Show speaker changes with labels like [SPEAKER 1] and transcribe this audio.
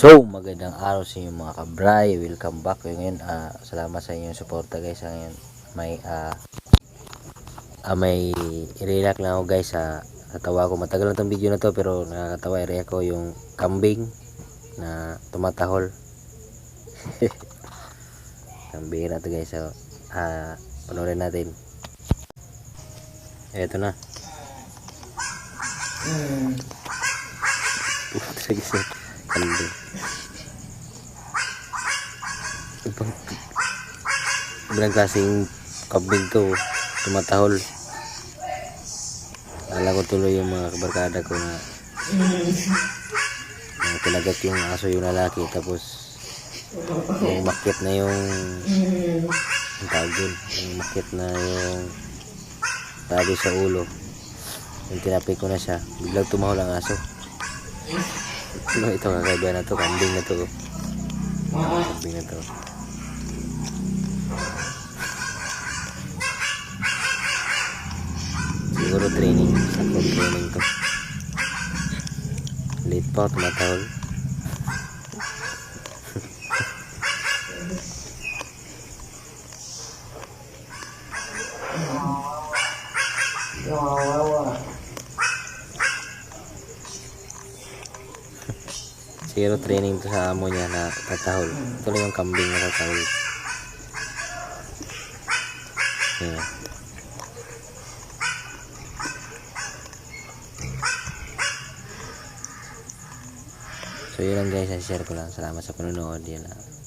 [SPEAKER 1] So, magandang araw sa inyo mga kabray. Welcome back. Ngayon, ah, salamat sa inyong suporta guys. Ah, Ngayon, may ah, ah, may i-react lang ako guys sa natawa ko. Matagal na tong video na to pero nakakatawa i-react ko yung kambing na tumatahol. kambing na to guys. So, ah, panoorin natin. Eto na. Putra guys. Kambing. Ibang ibang kambing to tumatahol. Alam ko tuloy yung mga kabarkada ko na na kinagat yung aso yung lalaki tapos yung makit na yung ang tawag dun yung makit na yung tabi sa ulo. Yung tinapik ko na siya. Biglang tumahol ang aso ano ito kakaiba na to kambing na to kambing na to siguro training sakong training to late pa tumatahol siguro training to sa amo niya na tatahol ito lang yung kambing na tatahol yeah. So yun lang guys, share ko lang. Salamat sa panonood. Yan lang.